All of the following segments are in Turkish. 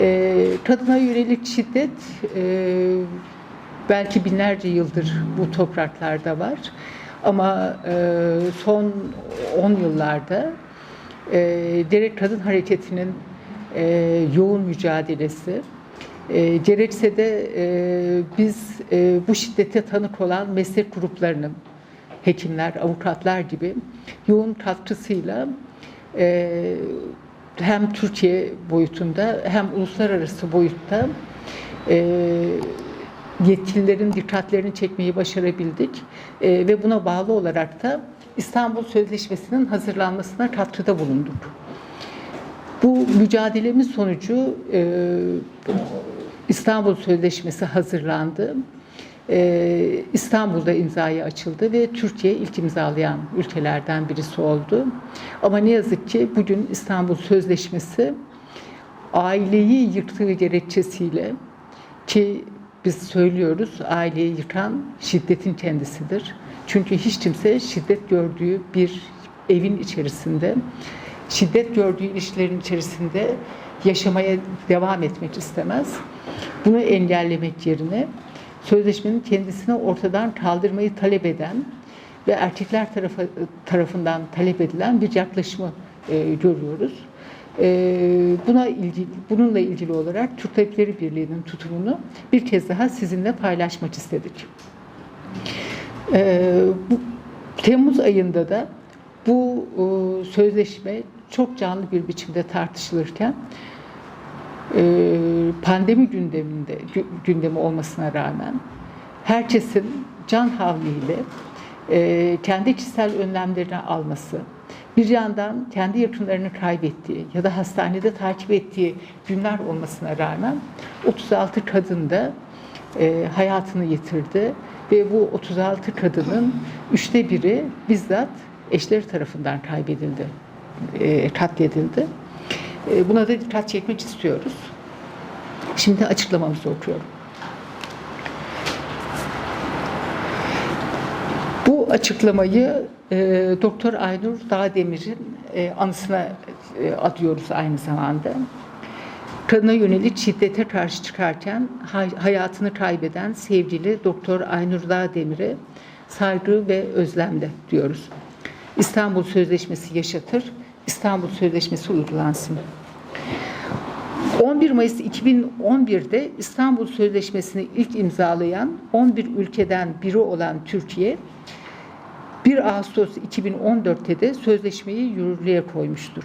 E, kadına yönelik şiddet e, belki binlerce yıldır bu topraklarda var. Ama e, son 10 yıllarda e, gerek kadın hareketinin e, yoğun mücadelesi, e, gerekse de e, biz e, bu şiddete tanık olan meslek gruplarının, hekimler, avukatlar gibi yoğun katkısıyla e, hem Türkiye boyutunda hem uluslararası boyutta e, yetkililerin dikkatlerini çekmeyi başarabildik E, ve buna bağlı olarak da İstanbul Sözleşmesi'nin hazırlanmasına katkıda bulunduk. Bu mücadelemiz sonucu e, İstanbul Sözleşmesi hazırlandı. E, İstanbul'da imzaya açıldı ve Türkiye ilk imzalayan ülkelerden birisi oldu. Ama ne yazık ki bugün İstanbul Sözleşmesi aileyi yıktığı gerekçesiyle ki biz söylüyoruz aileyi yıkan şiddetin kendisidir. Çünkü hiç kimse şiddet gördüğü bir evin içerisinde, şiddet gördüğü ilişkilerin içerisinde yaşamaya devam etmek istemez. Bunu engellemek yerine sözleşmenin kendisini ortadan kaldırmayı talep eden ve erkekler tarafı, tarafından talep edilen bir yaklaşımı e, görüyoruz. E, buna ilgili, bununla ilgili olarak Türk Tabipleri Birliği'nin tutumunu bir kez daha sizinle paylaşmak istedik. E, bu, Temmuz ayında da bu e, sözleşme çok canlı bir biçimde tartışılırken pandemi gündeminde gü- gündemi olmasına rağmen herkesin can havliyle e, kendi kişisel önlemlerini alması, bir yandan kendi yakınlarını kaybettiği ya da hastanede takip ettiği günler olmasına rağmen 36 kadın da e, hayatını yitirdi ve bu 36 kadının üçte biri bizzat eşleri tarafından kaybedildi, e, katledildi. E, buna da dikkat çekmek istiyoruz. Şimdi açıklamamızı okuyorum. Bu açıklamayı e, Doktor Aynur Dağdemir'in e, anısına e, adıyoruz aynı zamanda. Kadına yönelik şiddete karşı çıkarken hay- hayatını kaybeden sevgili Doktor Aynur Dağdemir'e saygı ve özlemle diyoruz. İstanbul Sözleşmesi yaşatır, İstanbul Sözleşmesi uygulansın. 11 Mayıs 2011'de İstanbul Sözleşmesi'ni ilk imzalayan 11 ülkeden biri olan Türkiye, 1 Ağustos 2014'te de sözleşmeyi yürürlüğe koymuştur.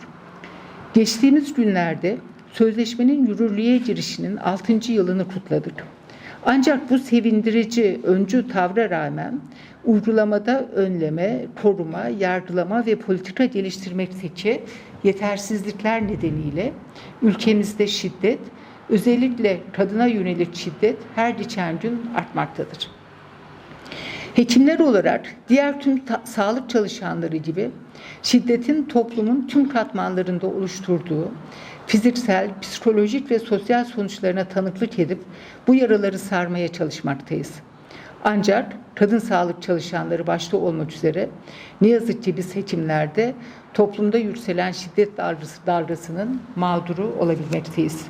Geçtiğimiz günlerde sözleşmenin yürürlüğe girişinin 6. yılını kutladık. Ancak bu sevindirici öncü tavra rağmen uygulamada önleme, koruma, yargılama ve politika geliştirmekteki yetersizlikler nedeniyle ülkemizde şiddet, özellikle kadına yönelik şiddet her geçen gün artmaktadır. Hekimler olarak diğer tüm sağlık çalışanları gibi şiddetin toplumun tüm katmanlarında oluşturduğu fiziksel, psikolojik ve sosyal sonuçlarına tanıklık edip bu yaraları sarmaya çalışmaktayız. Ancak kadın sağlık çalışanları başta olmak üzere ne yazık ki biz hekimlerde toplumda yükselen şiddet dalgası, dalgasının mağduru olabilmekteyiz.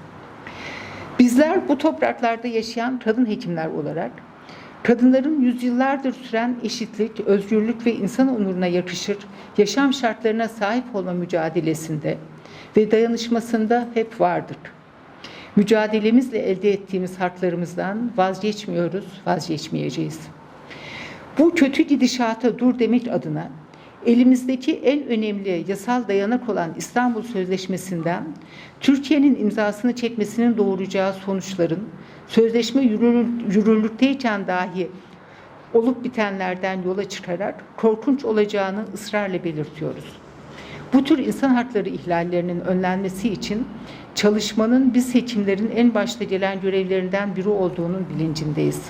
Bizler bu topraklarda yaşayan kadın hekimler olarak kadınların yüzyıllardır süren eşitlik, özgürlük ve insan onuruna yakışır yaşam şartlarına sahip olma mücadelesinde ve dayanışmasında hep vardık. Mücadelemizle elde ettiğimiz haklarımızdan vazgeçmiyoruz, vazgeçmeyeceğiz. Bu kötü gidişata dur demek adına elimizdeki en önemli yasal dayanak olan İstanbul Sözleşmesi'nden Türkiye'nin imzasını çekmesinin doğuracağı sonuçların sözleşme yürür- yürürlükteyken dahi olup bitenlerden yola çıkarak korkunç olacağını ısrarla belirtiyoruz. Bu tür insan hakları ihlallerinin önlenmesi için çalışmanın biz hekimlerin en başta gelen görevlerinden biri olduğunun bilincindeyiz.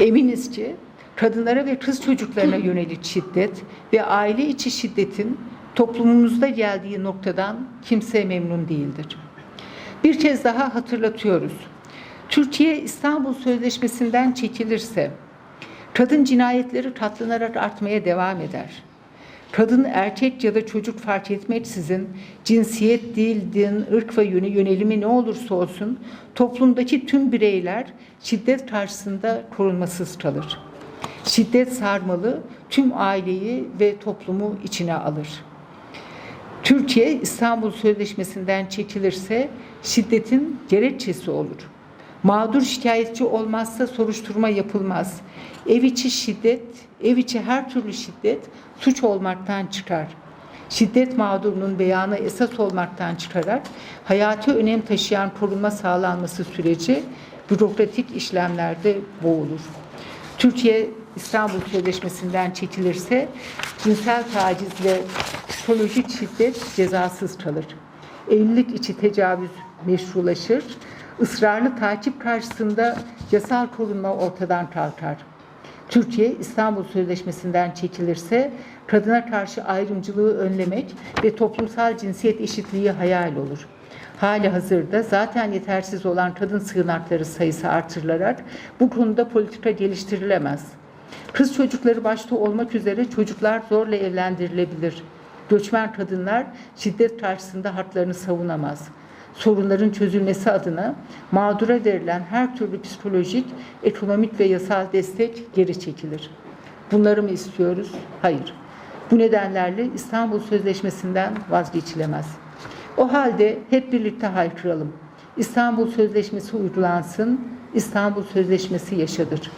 Eminiz ki kadınlara ve kız çocuklarına yönelik şiddet ve aile içi şiddetin toplumumuzda geldiği noktadan kimse memnun değildir. Bir kez daha hatırlatıyoruz. Türkiye İstanbul Sözleşmesi'nden çekilirse kadın cinayetleri katlanarak artmaya devam eder. kadın, erkek ya da çocuk fark etmeksizin cinsiyet, dil, din, ırk ve yönü, yönelimi ne olursa olsun toplumdaki tüm bireyler şiddet karşısında korunmasız kalır. Şiddet sarmalı tüm aileyi ve toplumu içine alır. Türkiye İstanbul Sözleşmesi'nden çekilirse şiddetin gerekçesi olur. Mağdur şikayetçi olmazsa soruşturma yapılmaz. Ev içi şiddet, ev içi her türlü şiddet suç olmaktan çıkar. Şiddet mağdurunun beyanı esas olmaktan çıkarak hayati önem taşıyan korunma sağlanması süreci bürokratik işlemlerde boğulur. Türkiye İstanbul Sözleşmesi'nden çekilirse cinsel taciz ve psikolojik şiddet cezasız kalır. Evlilik içi tecavüz meşrulaşır. Israrlı takip karşısında yasal korunma ortadan kalkar. Türkiye İstanbul Sözleşmesi'nden çekilirse kadına karşı ayrımcılığı önlemek ve toplumsal cinsiyet eşitliği hayal olur. Hali hazırda zaten yetersiz olan kadın sığınakları sayısı artırılarak bu konuda politika geliştirilemez. Kız çocukları başta olmak üzere çocuklar zorla evlendirilebilir. Göçmen kadınlar şiddet karşısında haklarını savunamaz. Sorunların çözülmesi adına mağdura verilen her türlü psikolojik, ekonomik ve yasal destek geri çekilir. Bunları mı istiyoruz? Hayır. Bu nedenlerle İstanbul Sözleşmesi'nden vazgeçilemez. O halde hep birlikte haykıralım. İstanbul Sözleşmesi uygulansın, İstanbul Sözleşmesi yaşadır.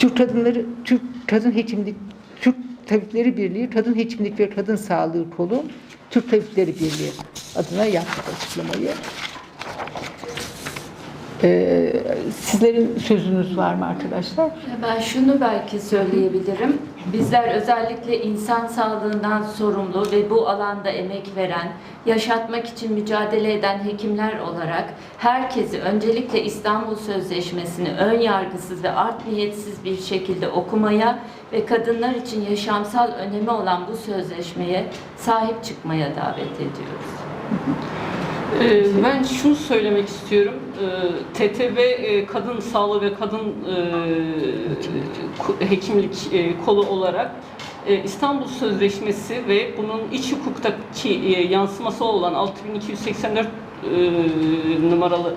Türk Kadınları, Türk Kadın Hekimlik, Türk Tabipleri Birliği, Kadın Hekimlik ve Kadın Sağlığı Kolu, Türk Tabipleri Birliği adına yaptık açıklamayı. Ee, sizlerin sözünüz var mı arkadaşlar? Ben şunu belki söyleyebilirim. Bizler özellikle insan sağlığından sorumlu ve bu alanda emek veren, yaşatmak için mücadele eden hekimler olarak herkesi öncelikle İstanbul Sözleşmesi'ni ön yargısız ve art niyetsiz bir şekilde okumaya ve kadınlar için yaşamsal önemi olan bu sözleşmeye sahip çıkmaya davet ediyoruz. Ee, Ben şunu söylemek istiyorum. Ee, TTB e, Kadın Sağlığı ve Kadın e, Hekimlik e, kolu olarak İstanbul Sözleşmesi ve bunun iç hukuktaki yansıması olan 6284 e, numaralı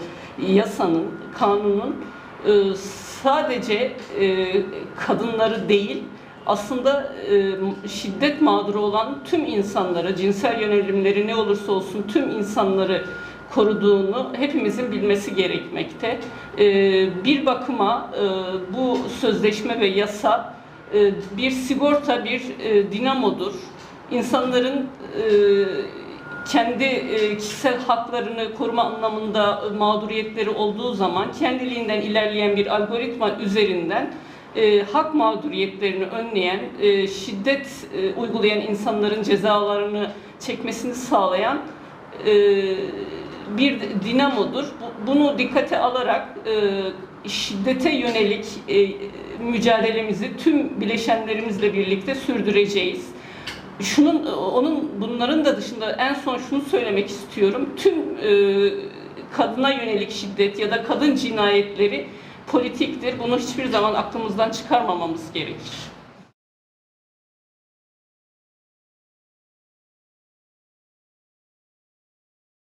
yasanın, kanunun sadece kadınları değil, aslında e, şiddet mağduru olan tüm insanları, cinsel yönelimleri ne olursa olsun tüm insanları koruduğunu hepimizin bilmesi gerekmekte. E, bir bakıma e, bu sözleşme ve yasa e, bir sigorta, bir e, dinamodur. İnsanların e, kendi e, kişisel haklarını koruma anlamında mağduriyetleri olduğu zaman kendiliğinden ilerleyen bir algoritma üzerinden e, hak mağduriyetlerini önleyen, e, şiddet e, uygulayan insanların cezalarını çekmesini sağlayan e, bir dinamodur. Bu- Bunu dikkate alarak e, şiddete yönelik e, mücadelemizi tüm bileşenlerimizle birlikte sürdüreceğiz. Şunun, onun, bunların da dışında en son şunu söylemek istiyorum. Tüm e, kadına yönelik şiddet ya da kadın cinayetleri politiktir. Bunu hiçbir zaman aklımızdan çıkarmamamız gerekir.